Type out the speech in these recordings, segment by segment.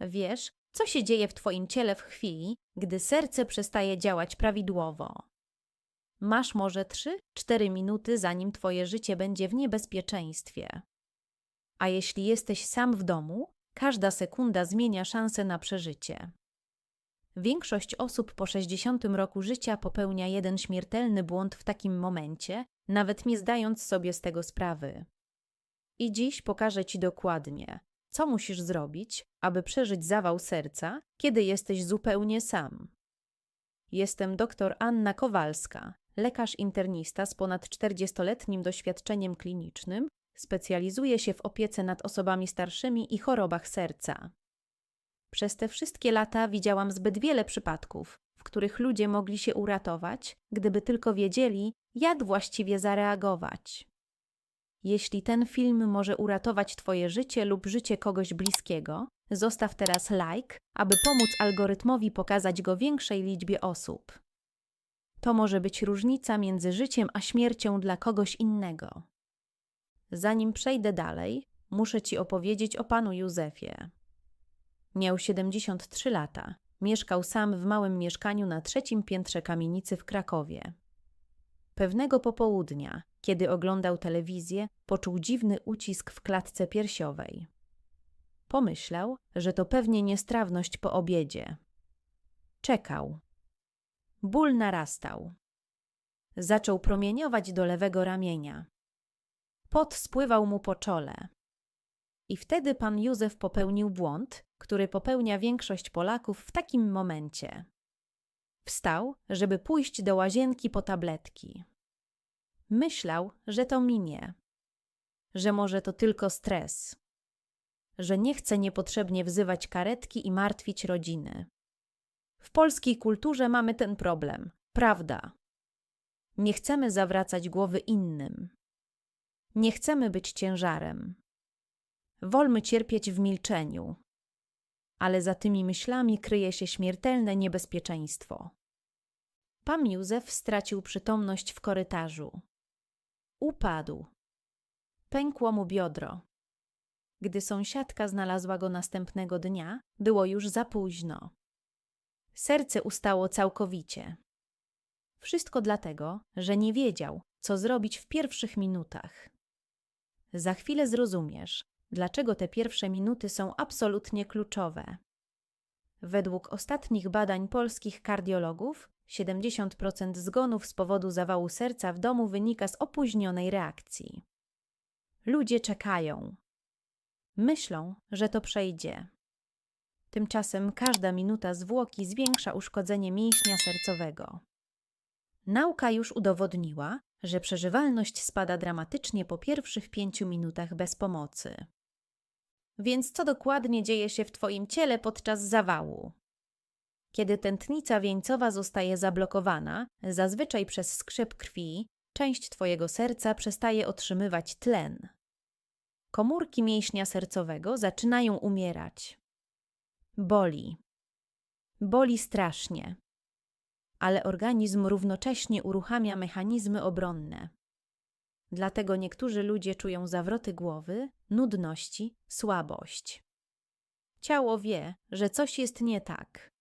Wiesz, co się dzieje w Twoim ciele w chwili, gdy serce przestaje działać prawidłowo. Masz może 3-4 minuty, zanim Twoje życie będzie w niebezpieczeństwie. A jeśli jesteś sam w domu, każda sekunda zmienia szansę na przeżycie. Większość osób po 60 roku życia popełnia jeden śmiertelny błąd w takim momencie, nawet nie zdając sobie z tego sprawy. I dziś pokażę Ci dokładnie, co musisz zrobić, aby przeżyć zawał serca, kiedy jesteś zupełnie sam. Jestem dr Anna Kowalska, lekarz internista z ponad 40-letnim doświadczeniem klinicznym, specjalizuję się w opiece nad osobami starszymi i chorobach serca. Przez te wszystkie lata widziałam zbyt wiele przypadków, w których ludzie mogli się uratować, gdyby tylko wiedzieli, jak właściwie zareagować. Jeśli ten film może uratować Twoje życie lub życie kogoś bliskiego, zostaw teraz like, aby pomóc algorytmowi pokazać go większej liczbie osób. To może być różnica między życiem a śmiercią dla kogoś innego. Zanim przejdę dalej, muszę Ci opowiedzieć o panu Józefie. Miał 73 lata. Mieszkał sam w małym mieszkaniu na trzecim piętrze kamienicy w Krakowie. Pewnego popołudnia, kiedy oglądał telewizję, poczuł dziwny ucisk w klatce piersiowej. Pomyślał, że to pewnie niestrawność po obiedzie. Czekał. Ból narastał. Zaczął promieniować do lewego ramienia. Pot spływał mu po czole. I wtedy pan Józef popełnił błąd, który popełnia większość Polaków w takim momencie. Wstał, żeby pójść do łazienki po tabletki. Myślał, że to minie, że może to tylko stres, że nie chce niepotrzebnie wzywać karetki i martwić rodziny. W polskiej kulturze mamy ten problem, prawda? Nie chcemy zawracać głowy innym. Nie chcemy być ciężarem. Wolmy cierpieć w milczeniu. Ale za tymi myślami kryje się śmiertelne niebezpieczeństwo. Pan Józef stracił przytomność w korytarzu. Upadł. Pękło mu biodro. Gdy sąsiadka znalazła go następnego dnia, było już za późno. Serce ustało całkowicie. Wszystko dlatego, że nie wiedział, co zrobić w pierwszych minutach. Za chwilę zrozumiesz, dlaczego te pierwsze minuty są absolutnie kluczowe. Według ostatnich badań polskich kardiologów, 70% zgonów z powodu zawału serca w domu wynika z opóźnionej reakcji. Ludzie czekają. Myślą, że to przejdzie. Tymczasem każda minuta zwłoki zwiększa uszkodzenie mięśnia sercowego. Nauka już udowodniła, że przeżywalność spada dramatycznie po pierwszych pięciu minutach bez pomocy. Więc co dokładnie dzieje się w Twoim ciele podczas zawału? Kiedy tętnica wieńcowa zostaje zablokowana, zazwyczaj przez skrzyp krwi, część Twojego serca przestaje otrzymywać tlen. Komórki mięśnia sercowego zaczynają umierać. Boli. Boli strasznie. Ale organizm równocześnie uruchamia mechanizmy obronne. Dlatego niektórzy ludzie czują zawroty głowy, nudności, słabość. Ciało wie, że coś jest nie tak.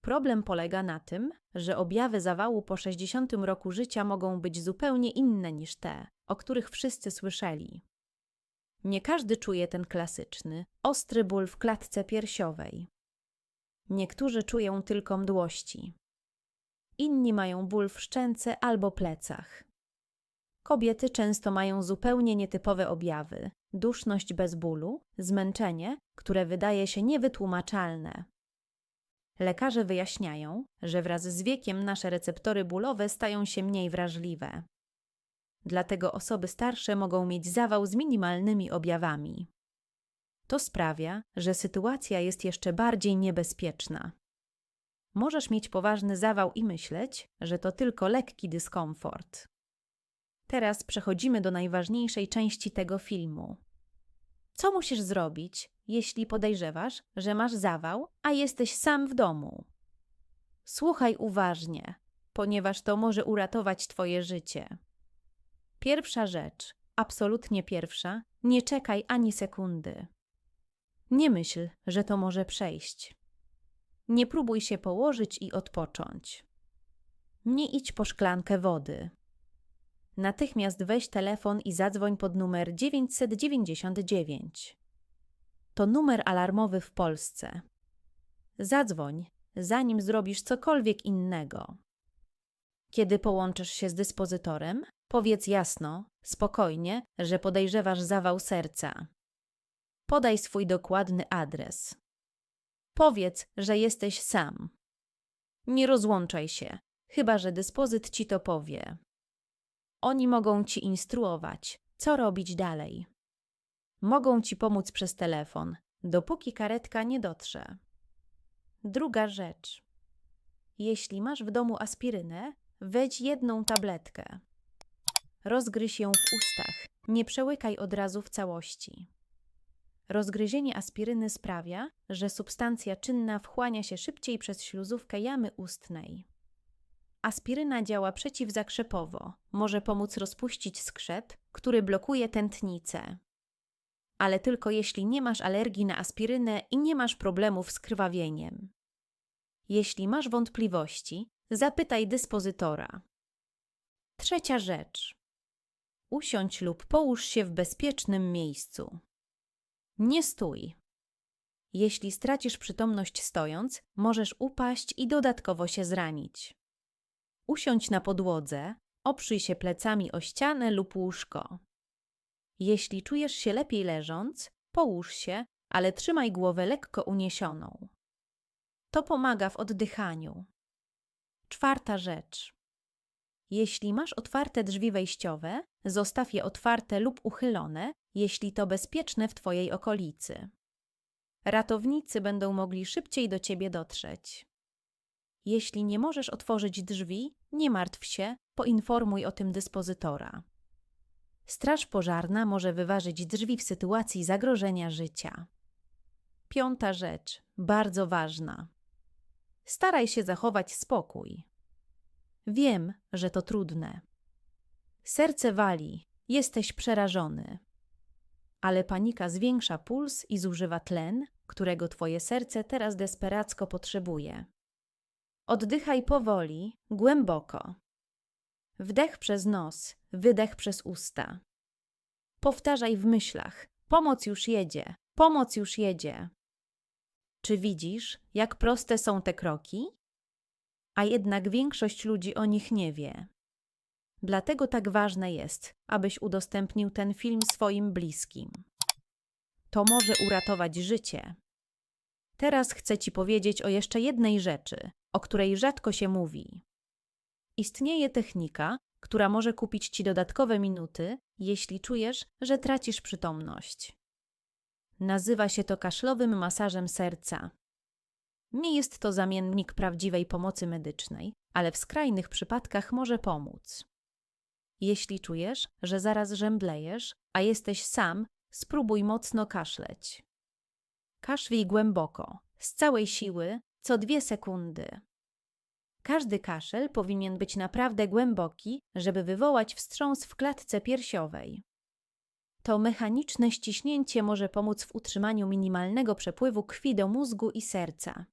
Problem polega na tym, że objawy zawału po 60 roku życia mogą być zupełnie inne niż te, o których wszyscy słyszeli. Nie każdy czuje ten klasyczny, ostry ból w klatce piersiowej. Niektórzy czują tylko mdłości. Inni mają ból w szczęce albo plecach. Kobiety często mają zupełnie nietypowe objawy: duszność bez bólu, zmęczenie, które wydaje się niewytłumaczalne. Lekarze wyjaśniają, że wraz z wiekiem nasze receptory bólowe stają się mniej wrażliwe. Dlatego osoby starsze mogą mieć zawał z minimalnymi objawami. To sprawia, że sytuacja jest jeszcze bardziej niebezpieczna. Możesz mieć poważny zawał i myśleć, że to tylko lekki dyskomfort. Teraz przechodzimy do najważniejszej części tego filmu. Co musisz zrobić, jeśli podejrzewasz, że masz zawał, a jesteś sam w domu? Słuchaj uważnie, ponieważ to może uratować Twoje życie. Pierwsza rzecz, absolutnie pierwsza, nie czekaj ani sekundy. Nie myśl, że to może przejść. Nie próbuj się położyć i odpocząć. Nie idź po szklankę wody. Natychmiast weź telefon i zadzwoń pod numer 999. To numer alarmowy w Polsce. Zadzwoń, zanim zrobisz cokolwiek innego. Kiedy połączysz się z dyspozytorem, powiedz jasno, spokojnie, że podejrzewasz zawał serca. Podaj swój dokładny adres. Powiedz, że jesteś sam. Nie rozłączaj się, chyba że dyspozyt ci to powie. Oni mogą ci instruować, co robić dalej. Mogą ci pomóc przez telefon, dopóki karetka nie dotrze. Druga rzecz. Jeśli masz w domu aspirynę, weź jedną tabletkę. Rozgryź ją w ustach, nie przełykaj od razu w całości. Rozgryzienie aspiryny sprawia, że substancja czynna wchłania się szybciej przez śluzówkę jamy ustnej. Aspiryna działa przeciwzakrzepowo, może pomóc rozpuścić skrzep, który blokuje tętnicę. Ale tylko jeśli nie masz alergii na aspirynę i nie masz problemów z krwawieniem. Jeśli masz wątpliwości, zapytaj dyspozytora. Trzecia rzecz. Usiądź lub połóż się w bezpiecznym miejscu. Nie stój. Jeśli stracisz przytomność stojąc, możesz upaść i dodatkowo się zranić. Usiądź na podłodze, oprzyj się plecami o ścianę lub łóżko. Jeśli czujesz się lepiej leżąc, połóż się, ale trzymaj głowę lekko uniesioną. To pomaga w oddychaniu. Czwarta rzecz. Jeśli masz otwarte drzwi wejściowe, zostaw je otwarte lub uchylone, jeśli to bezpieczne w Twojej okolicy. Ratownicy będą mogli szybciej do Ciebie dotrzeć. Jeśli nie możesz otworzyć drzwi, nie martw się, poinformuj o tym dyspozytora. Straż pożarna może wyważyć drzwi w sytuacji zagrożenia życia. Piąta rzecz, bardzo ważna. Staraj się zachować spokój. Wiem, że to trudne. Serce wali, jesteś przerażony. Ale panika zwiększa puls i zużywa tlen, którego twoje serce teraz desperacko potrzebuje. Oddychaj powoli, głęboko. Wdech przez nos, wydech przez usta. Powtarzaj w myślach: Pomoc już jedzie, pomoc już jedzie. Czy widzisz, jak proste są te kroki? A jednak większość ludzi o nich nie wie. Dlatego tak ważne jest, abyś udostępnił ten film swoim bliskim. To może uratować życie. Teraz chcę Ci powiedzieć o jeszcze jednej rzeczy, o której rzadko się mówi. Istnieje technika, która może kupić Ci dodatkowe minuty, jeśli czujesz, że tracisz przytomność. Nazywa się to kaszlowym masażem serca. Nie jest to zamiennik prawdziwej pomocy medycznej, ale w skrajnych przypadkach może pomóc. Jeśli czujesz, że zaraz żemblejesz, a jesteś sam, spróbuj mocno kaszleć. Kaszlij głęboko, z całej siły, co dwie sekundy. Każdy kaszel powinien być naprawdę głęboki, żeby wywołać wstrząs w klatce piersiowej. To mechaniczne ściśnięcie może pomóc w utrzymaniu minimalnego przepływu krwi do mózgu i serca.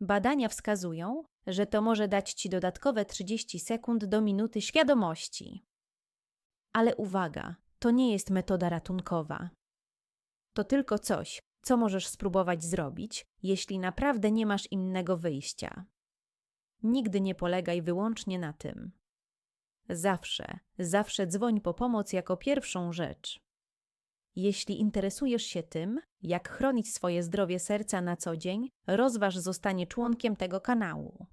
Badania wskazują, że to może dać Ci dodatkowe 30 sekund do minuty świadomości. Ale uwaga, to nie jest metoda ratunkowa. To tylko coś, co możesz spróbować zrobić, jeśli naprawdę nie masz innego wyjścia. Nigdy nie polegaj wyłącznie na tym. Zawsze, zawsze dzwoń po pomoc jako pierwszą rzecz. Jeśli interesujesz się tym, jak chronić swoje zdrowie serca na co dzień, rozważ zostanie członkiem tego kanału.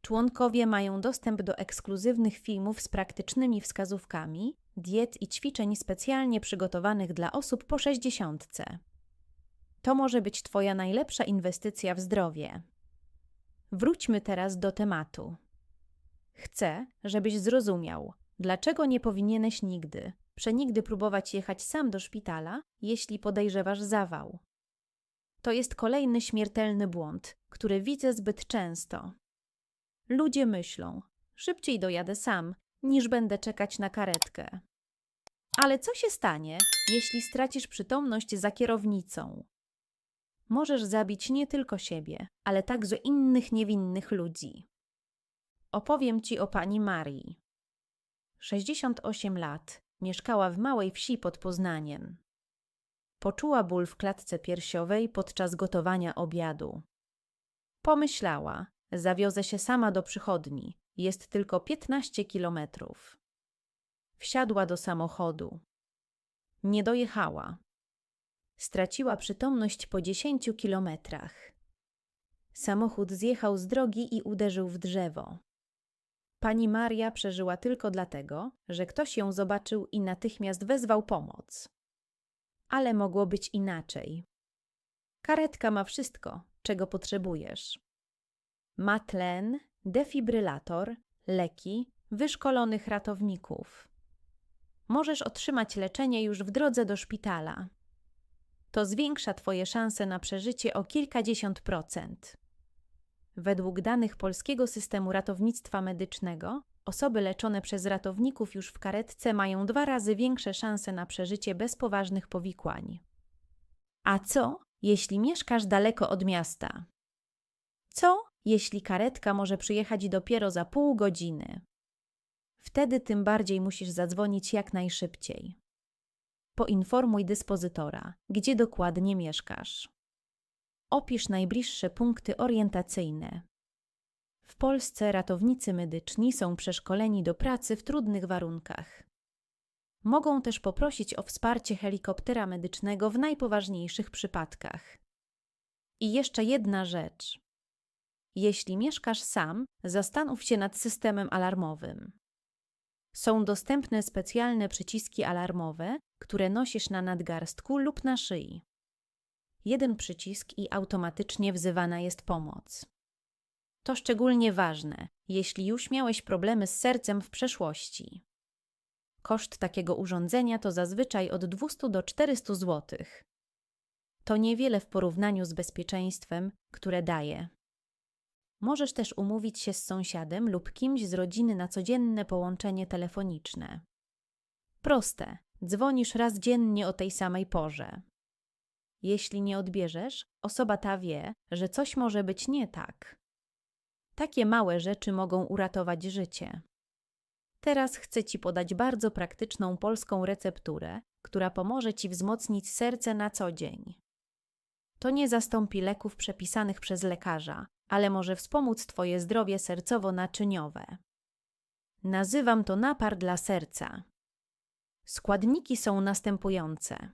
Członkowie mają dostęp do ekskluzywnych filmów z praktycznymi wskazówkami, diet i ćwiczeń specjalnie przygotowanych dla osób po 60. To może być Twoja najlepsza inwestycja w zdrowie. Wróćmy teraz do tematu. Chcę, żebyś zrozumiał, dlaczego nie powinieneś nigdy, przenigdy próbować jechać sam do szpitala, jeśli podejrzewasz zawał. To jest kolejny śmiertelny błąd, który widzę zbyt często. Ludzie myślą: szybciej dojadę sam, niż będę czekać na karetkę. Ale co się stanie, jeśli stracisz przytomność za kierownicą? Możesz zabić nie tylko siebie, ale także innych niewinnych ludzi. Opowiem ci o pani Marii. 68 lat, mieszkała w małej wsi pod Poznaniem. Poczuła ból w klatce piersiowej podczas gotowania obiadu. Pomyślała, zawiozę się sama do przychodni, jest tylko 15 kilometrów. Wsiadła do samochodu. Nie dojechała. Straciła przytomność po 10 kilometrach. Samochód zjechał z drogi i uderzył w drzewo. Pani Maria przeżyła tylko dlatego, że ktoś ją zobaczył i natychmiast wezwał pomoc. Ale mogło być inaczej. Karetka ma wszystko, czego potrzebujesz. Ma tlen, defibrylator, leki, wyszkolonych ratowników. Możesz otrzymać leczenie już w drodze do szpitala. To zwiększa Twoje szanse na przeżycie o kilkadziesiąt procent. Według danych Polskiego Systemu Ratownictwa Medycznego, osoby leczone przez ratowników już w karetce mają dwa razy większe szanse na przeżycie bez poważnych powikłań. A co, jeśli mieszkasz daleko od miasta? Co, jeśli karetka może przyjechać dopiero za pół godziny? Wtedy tym bardziej musisz zadzwonić jak najszybciej. Poinformuj dyspozytora, gdzie dokładnie mieszkasz. Opisz najbliższe punkty orientacyjne. W Polsce ratownicy medyczni są przeszkoleni do pracy w trudnych warunkach. Mogą też poprosić o wsparcie helikoptera medycznego w najpoważniejszych przypadkach. I jeszcze jedna rzecz. Jeśli mieszkasz sam, zastanów się nad systemem alarmowym. Są dostępne specjalne przyciski alarmowe, które nosisz na nadgarstku lub na szyi. Jeden przycisk i automatycznie wzywana jest pomoc. To szczególnie ważne, jeśli już miałeś problemy z sercem w przeszłości. Koszt takiego urządzenia to zazwyczaj od 200 do 400 zł. To niewiele w porównaniu z bezpieczeństwem, które daje. Możesz też umówić się z sąsiadem lub kimś z rodziny na codzienne połączenie telefoniczne. Proste, dzwonisz raz dziennie o tej samej porze. Jeśli nie odbierzesz, osoba ta wie, że coś może być nie tak. Takie małe rzeczy mogą uratować życie. Teraz chcę Ci podać bardzo praktyczną polską recepturę, która pomoże Ci wzmocnić serce na co dzień. To nie zastąpi leków przepisanych przez lekarza, ale może wspomóc Twoje zdrowie sercowo-naczyniowe. Nazywam to napar dla serca. Składniki są następujące.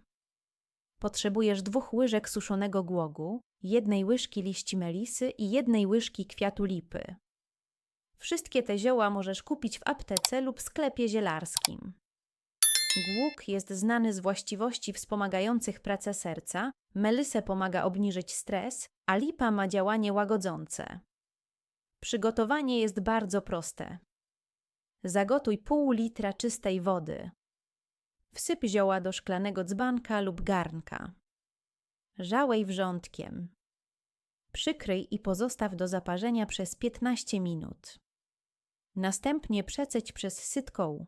Potrzebujesz dwóch łyżek suszonego głogu, jednej łyżki liści melisy i jednej łyżki kwiatu lipy. Wszystkie te zioła możesz kupić w aptece lub sklepie zielarskim. Głóg jest znany z właściwości wspomagających pracę serca, melisę pomaga obniżyć stres, a lipa ma działanie łagodzące. Przygotowanie jest bardzo proste. Zagotuj pół litra czystej wody. Wsyp zioła do szklanego dzbanka lub garnka. Żałej wrzątkiem. Przykryj i pozostaw do zaparzenia przez 15 minut. Następnie przeceć przez sytką.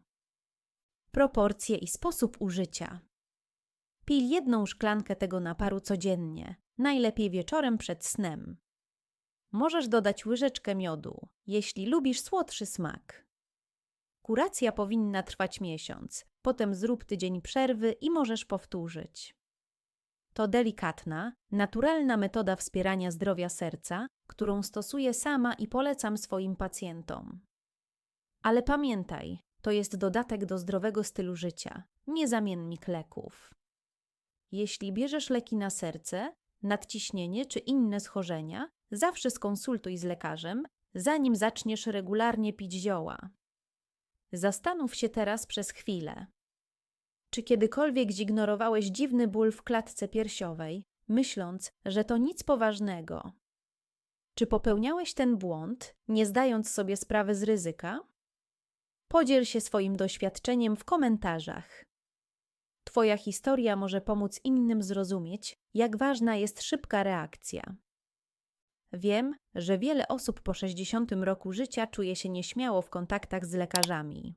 Proporcje i sposób użycia. Pij jedną szklankę tego naparu codziennie, najlepiej wieczorem przed snem. Możesz dodać łyżeczkę miodu, jeśli lubisz słodszy smak. Kuracja powinna trwać miesiąc, potem zrób tydzień przerwy i możesz powtórzyć. To delikatna, naturalna metoda wspierania zdrowia serca, którą stosuję sama i polecam swoim pacjentom. Ale pamiętaj, to jest dodatek do zdrowego stylu życia, nie zamiennik leków. Jeśli bierzesz leki na serce, nadciśnienie czy inne schorzenia, zawsze skonsultuj z lekarzem, zanim zaczniesz regularnie pić zioła. Zastanów się teraz przez chwilę. Czy kiedykolwiek zignorowałeś dziwny ból w klatce piersiowej, myśląc, że to nic poważnego? Czy popełniałeś ten błąd, nie zdając sobie sprawy z ryzyka? Podziel się swoim doświadczeniem w komentarzach. Twoja historia może pomóc innym zrozumieć, jak ważna jest szybka reakcja. Wiem, że wiele osób po 60 roku życia czuje się nieśmiało w kontaktach z lekarzami.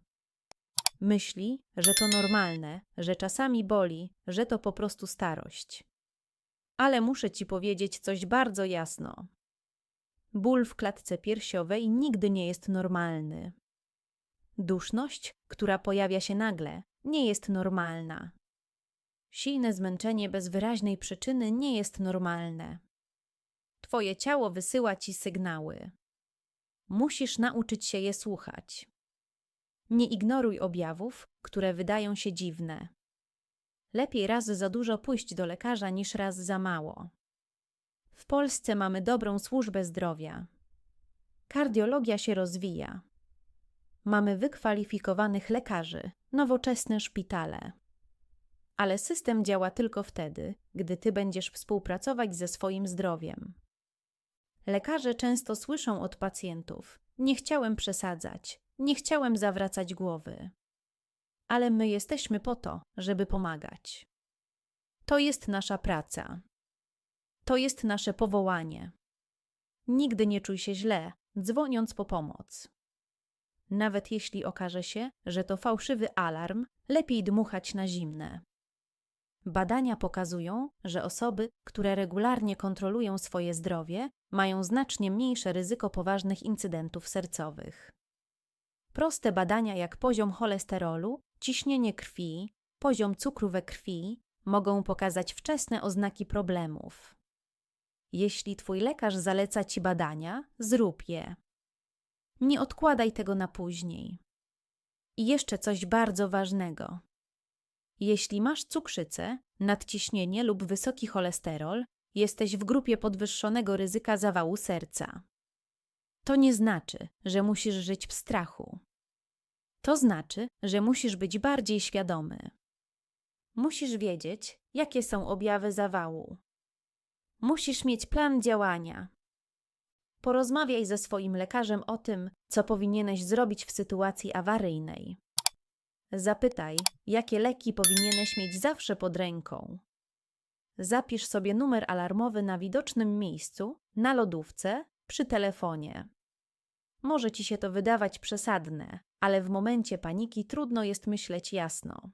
Myśli, że to normalne, że czasami boli, że to po prostu starość. ale muszę ci powiedzieć coś bardzo jasno. Ból w klatce piersiowej nigdy nie jest normalny. Duszność, która pojawia się nagle, nie jest normalna. Silne zmęczenie bez wyraźnej przyczyny nie jest normalne. Twoje ciało wysyła ci sygnały. Musisz nauczyć się je słuchać. Nie ignoruj objawów, które wydają się dziwne. Lepiej raz za dużo pójść do lekarza niż raz za mało. W Polsce mamy dobrą służbę zdrowia. Kardiologia się rozwija. Mamy wykwalifikowanych lekarzy, nowoczesne szpitale. Ale system działa tylko wtedy, gdy ty będziesz współpracować ze swoim zdrowiem. Lekarze często słyszą od pacjentów: Nie chciałem przesadzać, nie chciałem zawracać głowy. Ale my jesteśmy po to, żeby pomagać. To jest nasza praca. To jest nasze powołanie. Nigdy nie czuj się źle, dzwoniąc po pomoc. Nawet jeśli okaże się, że to fałszywy alarm, lepiej dmuchać na zimne. Badania pokazują, że osoby, które regularnie kontrolują swoje zdrowie, mają znacznie mniejsze ryzyko poważnych incydentów sercowych. Proste badania jak poziom cholesterolu, ciśnienie krwi, poziom cukru we krwi mogą pokazać wczesne oznaki problemów. Jeśli twój lekarz zaleca ci badania, zrób je. Nie odkładaj tego na później. I jeszcze coś bardzo ważnego. Jeśli masz cukrzycę, nadciśnienie lub wysoki cholesterol, jesteś w grupie podwyższonego ryzyka zawału serca. To nie znaczy, że musisz żyć w strachu. To znaczy, że musisz być bardziej świadomy. Musisz wiedzieć, jakie są objawy zawału. Musisz mieć plan działania. Porozmawiaj ze swoim lekarzem o tym, co powinieneś zrobić w sytuacji awaryjnej. Zapytaj, jakie leki powinieneś mieć zawsze pod ręką. Zapisz sobie numer alarmowy na widocznym miejscu, na lodówce, przy telefonie. Może ci się to wydawać przesadne, ale w momencie paniki trudno jest myśleć jasno.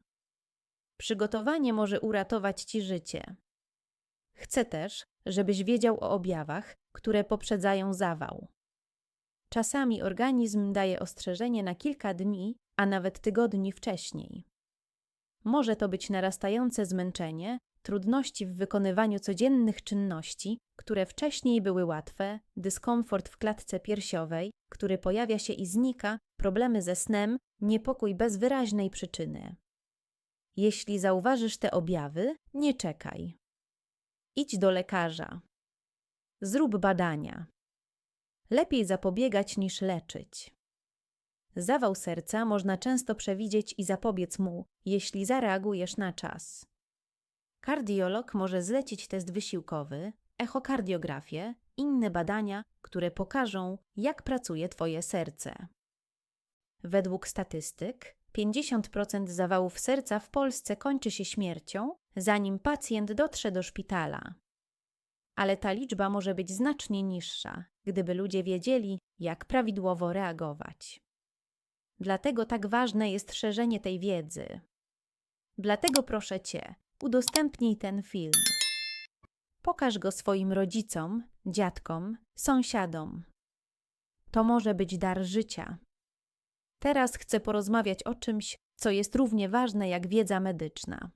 Przygotowanie może uratować ci życie. Chcę też, żebyś wiedział o objawach, które poprzedzają zawał. Czasami organizm daje ostrzeżenie na kilka dni, a nawet tygodni wcześniej. Może to być narastające zmęczenie, trudności w wykonywaniu codziennych czynności, które wcześniej były łatwe, dyskomfort w klatce piersiowej, który pojawia się i znika, problemy ze snem, niepokój bez wyraźnej przyczyny. Jeśli zauważysz te objawy, nie czekaj. Idź do lekarza. Zrób badania. Lepiej zapobiegać niż leczyć. Zawał serca można często przewidzieć i zapobiec mu, jeśli zareagujesz na czas. Kardiolog może zlecić test wysiłkowy, echokardiografię, inne badania, które pokażą, jak pracuje Twoje serce. Według statystyk 50% zawałów serca w Polsce kończy się śmiercią, zanim pacjent dotrze do szpitala. Ale ta liczba może być znacznie niższa, gdyby ludzie wiedzieli, jak prawidłowo reagować. Dlatego tak ważne jest szerzenie tej wiedzy. Dlatego proszę Cię, udostępnij ten film. Pokaż go swoim rodzicom, dziadkom, sąsiadom. To może być dar życia. Teraz chcę porozmawiać o czymś, co jest równie ważne jak wiedza medyczna.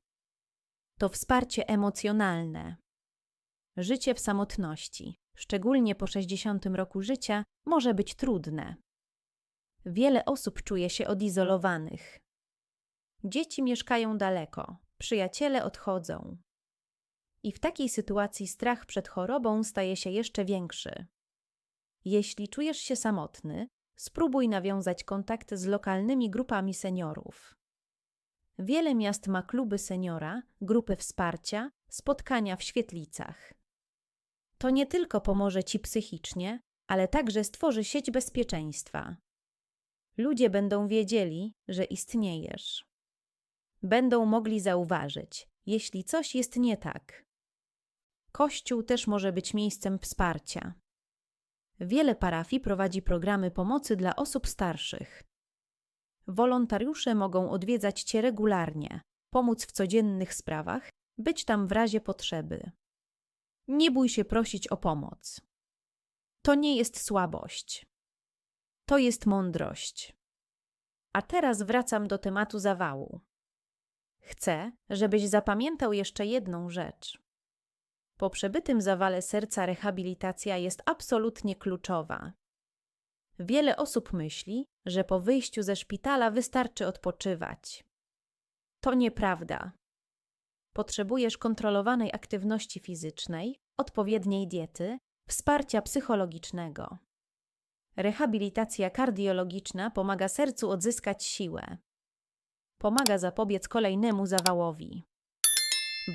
To wsparcie emocjonalne. Życie w samotności, szczególnie po 60 roku życia, może być trudne. Wiele osób czuje się odizolowanych. Dzieci mieszkają daleko, przyjaciele odchodzą. I w takiej sytuacji strach przed chorobą staje się jeszcze większy. Jeśli czujesz się samotny, spróbuj nawiązać kontakt z lokalnymi grupami seniorów. Wiele miast ma kluby seniora, grupy wsparcia, spotkania w świetlicach. To nie tylko pomoże ci psychicznie, ale także stworzy sieć bezpieczeństwa. Ludzie będą wiedzieli, że istniejesz. Będą mogli zauważyć, jeśli coś jest nie tak. Kościół też może być miejscem wsparcia. Wiele parafii prowadzi programy pomocy dla osób starszych. Wolontariusze mogą odwiedzać Cię regularnie, pomóc w codziennych sprawach, być tam w razie potrzeby. Nie bój się prosić o pomoc. To nie jest słabość. To jest mądrość. A teraz wracam do tematu zawału. Chcę, żebyś zapamiętał jeszcze jedną rzecz. Po przebytym zawale serca rehabilitacja jest absolutnie kluczowa. Wiele osób myśli, że po wyjściu ze szpitala wystarczy odpoczywać. To nieprawda. Potrzebujesz kontrolowanej aktywności fizycznej, odpowiedniej diety, wsparcia psychologicznego. Rehabilitacja kardiologiczna pomaga sercu odzyskać siłę. Pomaga zapobiec kolejnemu zawałowi.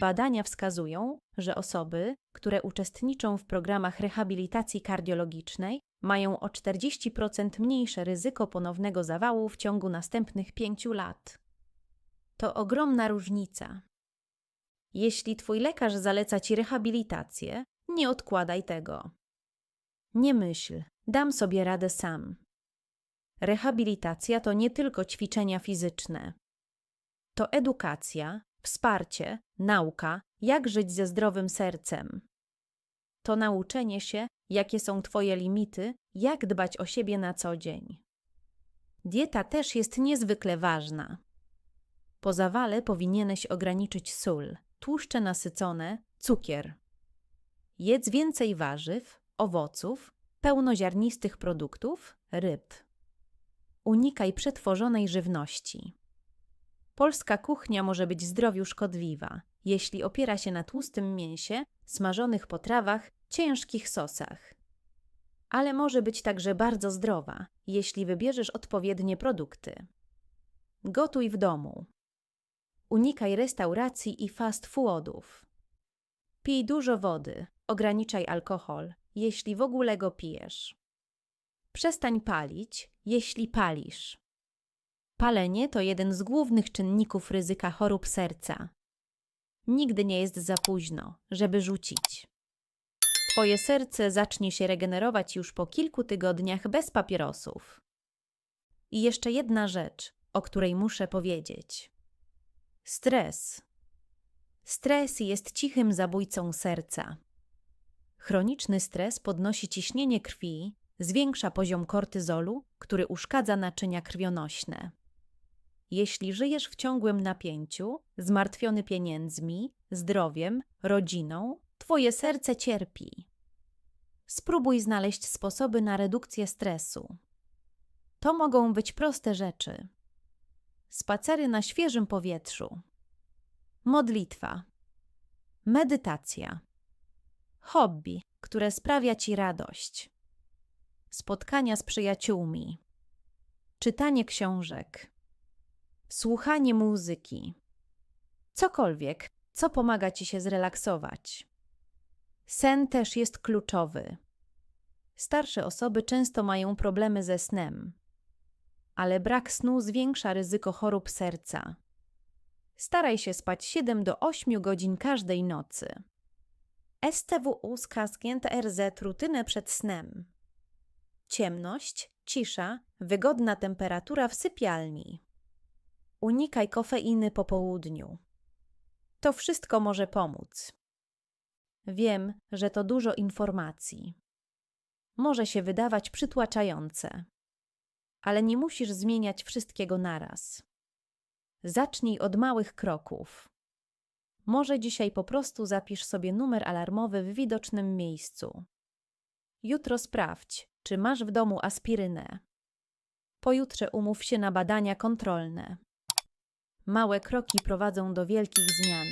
Badania wskazują, że osoby, które uczestniczą w programach rehabilitacji kardiologicznej, mają o 40% mniejsze ryzyko ponownego zawału w ciągu następnych pięciu lat. To ogromna różnica. Jeśli twój lekarz zaleca ci rehabilitację, nie odkładaj tego. Nie myśl, dam sobie radę sam. Rehabilitacja to nie tylko ćwiczenia fizyczne. To edukacja, wsparcie, nauka, jak żyć ze zdrowym sercem. To nauczenie się, jakie są Twoje limity, jak dbać o siebie na co dzień. Dieta też jest niezwykle ważna. Po zawale powinieneś ograniczyć sól, tłuszcze nasycone, cukier. Jedz więcej warzyw, owoców, pełnoziarnistych produktów, ryb. Unikaj przetworzonej żywności. Polska kuchnia może być zdrowiu szkodliwa, jeśli opiera się na tłustym mięsie, smażonych potrawach, ciężkich sosach. Ale może być także bardzo zdrowa, jeśli wybierzesz odpowiednie produkty. Gotuj w domu. Unikaj restauracji i fast foodów. Pij dużo wody, ograniczaj alkohol, jeśli w ogóle go pijesz. Przestań palić, jeśli palisz. Palenie to jeden z głównych czynników ryzyka chorób serca. Nigdy nie jest za późno, żeby rzucić. Twoje serce zacznie się regenerować już po kilku tygodniach bez papierosów. I jeszcze jedna rzecz, o której muszę powiedzieć. Stres. Stres jest cichym zabójcą serca. Chroniczny stres podnosi ciśnienie krwi, zwiększa poziom kortyzolu, który uszkadza naczynia krwionośne. Jeśli żyjesz w ciągłym napięciu, zmartwiony pieniędzmi, zdrowiem, rodziną, twoje serce cierpi. Spróbuj znaleźć sposoby na redukcję stresu. To mogą być proste rzeczy. Spacery na świeżym powietrzu, modlitwa, medytacja, hobby, które sprawia ci radość, spotkania z przyjaciółmi, czytanie książek. Słuchanie muzyki. Cokolwiek, co pomaga ci się zrelaksować. Sen też jest kluczowy. Starsze osoby często mają problemy ze snem, ale brak snu zwiększa ryzyko chorób serca. Staraj się spać 7 do 8 godzin każdej nocy. STWU skazgnięte RZ rutynę przed snem. Ciemność, cisza, wygodna temperatura w sypialni. Unikaj kofeiny po południu. To wszystko może pomóc. Wiem, że to dużo informacji. Może się wydawać przytłaczające, ale nie musisz zmieniać wszystkiego naraz. Zacznij od małych kroków. Może dzisiaj po prostu zapisz sobie numer alarmowy w widocznym miejscu. Jutro sprawdź, czy masz w domu aspirynę. Pojutrze umów się na badania kontrolne. Małe kroki prowadzą do wielkich zmian.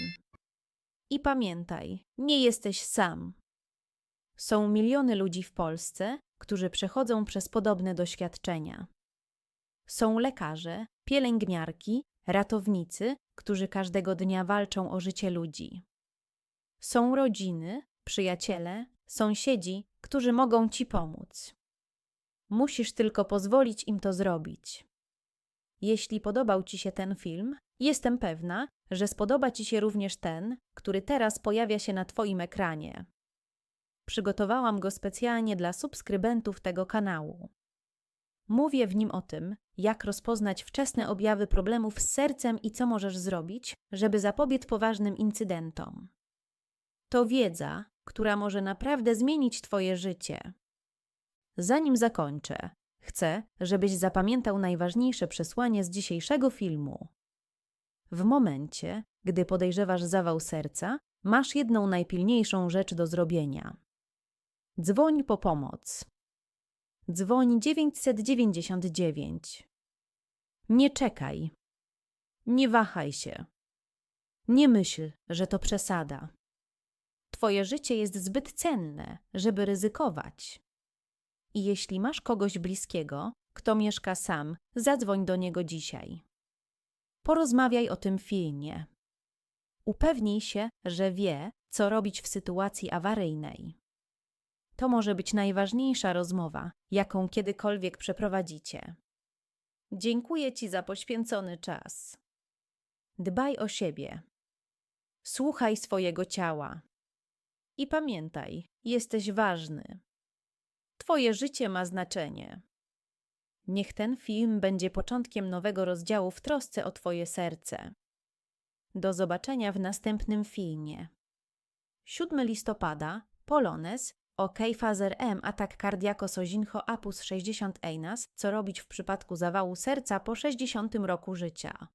I pamiętaj, nie jesteś sam. Są miliony ludzi w Polsce, którzy przechodzą przez podobne doświadczenia. Są lekarze, pielęgniarki, ratownicy, którzy każdego dnia walczą o życie ludzi. Są rodziny, przyjaciele, sąsiedzi, którzy mogą ci pomóc. Musisz tylko pozwolić im to zrobić. Jeśli podobał Ci się ten film, jestem pewna, że spodoba Ci się również ten, który teraz pojawia się na Twoim ekranie. Przygotowałam go specjalnie dla subskrybentów tego kanału. Mówię w nim o tym, jak rozpoznać wczesne objawy problemów z sercem i co możesz zrobić, żeby zapobiec poważnym incydentom. To wiedza, która może naprawdę zmienić Twoje życie. Zanim zakończę, chcę, żebyś zapamiętał najważniejsze przesłanie z dzisiejszego filmu. W momencie, gdy podejrzewasz zawał serca, masz jedną najpilniejszą rzecz do zrobienia. Dzwoń po pomoc. Dzwoń 999. Nie czekaj. Nie wahaj się. Nie myśl, że to przesada. Twoje życie jest zbyt cenne, żeby ryzykować. I jeśli masz kogoś bliskiego, kto mieszka sam, zadzwoń do niego dzisiaj. Porozmawiaj o tym pilnie. Upewnij się, że wie, co robić w sytuacji awaryjnej. To może być najważniejsza rozmowa, jaką kiedykolwiek przeprowadzicie. Dziękuję Ci za poświęcony czas. Dbaj o siebie. Słuchaj swojego ciała. I pamiętaj, jesteś ważny. Twoje życie ma znaczenie. Niech ten film będzie początkiem nowego rozdziału w trosce o Twoje serce. Do zobaczenia w następnym filmie. 7 listopada Polones OK Fazer M atak cardiaco sozinho apus 60 einas, co robić w przypadku zawału serca po 60 roku życia.